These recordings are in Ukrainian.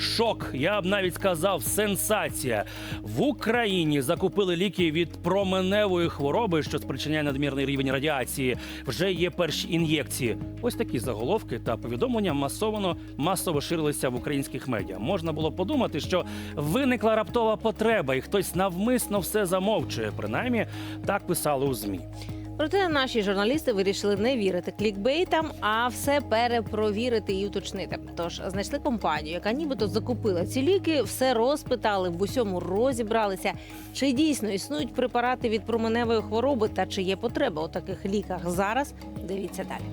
шок. Я б навіть сказав, сенсація. В Україні закупили ліки від променевої хвороби, що спричиняє надмірний рівень радіації. Вже є перші ін'єкції. Ось такі заголовки та повідомлення масово масово ширилися в українських медіа. Можна було подумати, що виникла раптова потреба, і хтось навмисно все замовчує. Принаймні так писали у змі. Проте наші журналісти вирішили не вірити клікбейтам, а все перепровірити і уточнити. Тож знайшли компанію, яка нібито закупила ці ліки, все розпитали, в усьому розібралися. Чи дійсно існують препарати від променевої хвороби та чи є потреба у таких ліках зараз? Дивіться далі.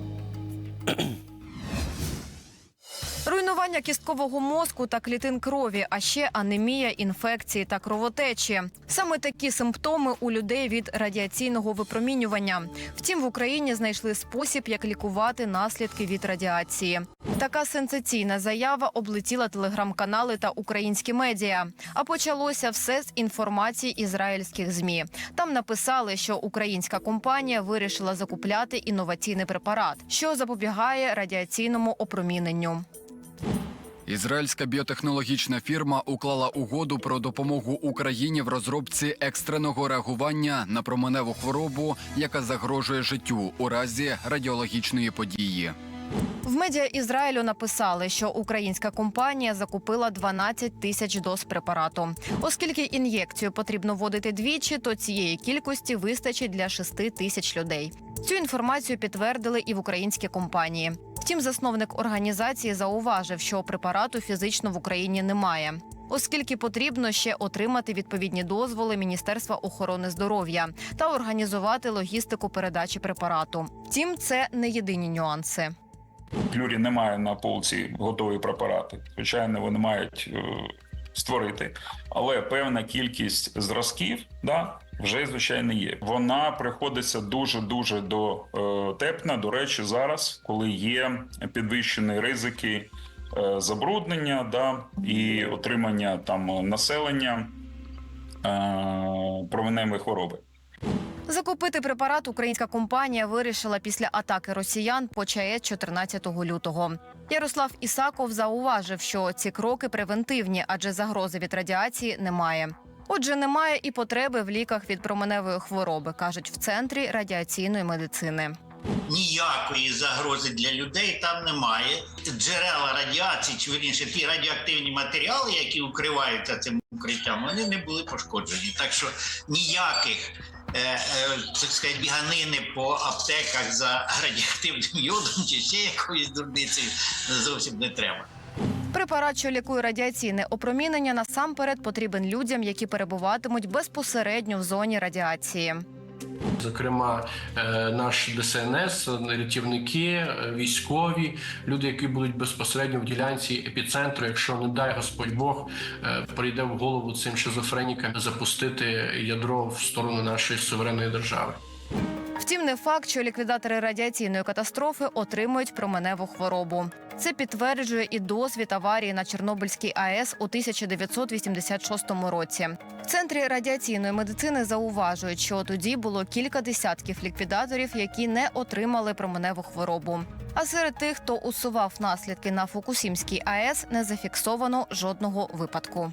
Руйнування кісткового мозку та клітин крові, а ще анемія, інфекції та кровотечі. Саме такі симптоми у людей від радіаційного випромінювання. Втім, в Україні знайшли спосіб, як лікувати наслідки від радіації. Така сенсаційна заява облетіла телеграм-канали та українські медіа. А почалося все з інформації ізраїльських змі. Там написали, що українська компанія вирішила закупляти інноваційний препарат, що запобігає радіаційному опроміненню. Ізраїльська біотехнологічна фірма уклала угоду про допомогу Україні в розробці екстреного реагування на променеву хворобу, яка загрожує життю у разі радіологічної події. В медіа Ізраїлю написали, що українська компанія закупила 12 тисяч доз препарату. Оскільки ін'єкцію потрібно вводити двічі, то цієї кількості вистачить для 6 тисяч людей. Цю інформацію підтвердили і в українській компанії. Втім, засновник організації зауважив, що препарату фізично в Україні немає. Оскільки потрібно ще отримати відповідні дозволи Міністерства охорони здоров'я та організувати логістику передачі препарату. Втім, це не єдині нюанси. Клюрі немає на полці готові препарати. Звичайно, вони мають е, створити, але певна кількість зразків, да, вже звичайно є. Вона приходиться дуже дуже до е, тепна. До речі, зараз, коли є підвищені ризики е, забруднення, да, і отримання там населення е, променевої хвороби. Закупити препарат українська компанія вирішила після атаки росіян по ЧАЕС 14 лютого. Ярослав Ісаков зауважив, що ці кроки превентивні, адже загрози від радіації немає. Отже, немає і потреби в ліках від променевої хвороби, кажуть в центрі радіаційної медицини. ніякої загрози для людей там немає. Джерела радіації, чи вірніше ті радіоактивні матеріали, які укриваються цим укриттям, вони не були пошкоджені. Так що ніяких. Е, е, Так сказати, біганини по аптеках за радіоактивним йодом чи ще якоїсь дурницею зовсім не треба. Препарат, що лікує радіаційне опромінення, насамперед потрібен людям, які перебуватимуть безпосередньо в зоні радіації. Зокрема, е, наш ДСНС, рятівники, е, військові, люди, які будуть безпосередньо в ділянці епіцентру, якщо не дай Господь Бог е, прийде в голову цим шизофренікам запустити ядро в сторону нашої суверенної держави. Втім, не факт, що ліквідатори радіаційної катастрофи отримують променеву хворобу. Це підтверджує і досвід аварії на Чорнобильській АЕС у 1986 році. Центрі радіаційної медицини зауважують, що тоді було кілька десятків ліквідаторів, які не отримали променеву хворобу. А серед тих, хто усував наслідки на Фукусімській АЕС, не зафіксовано жодного випадку.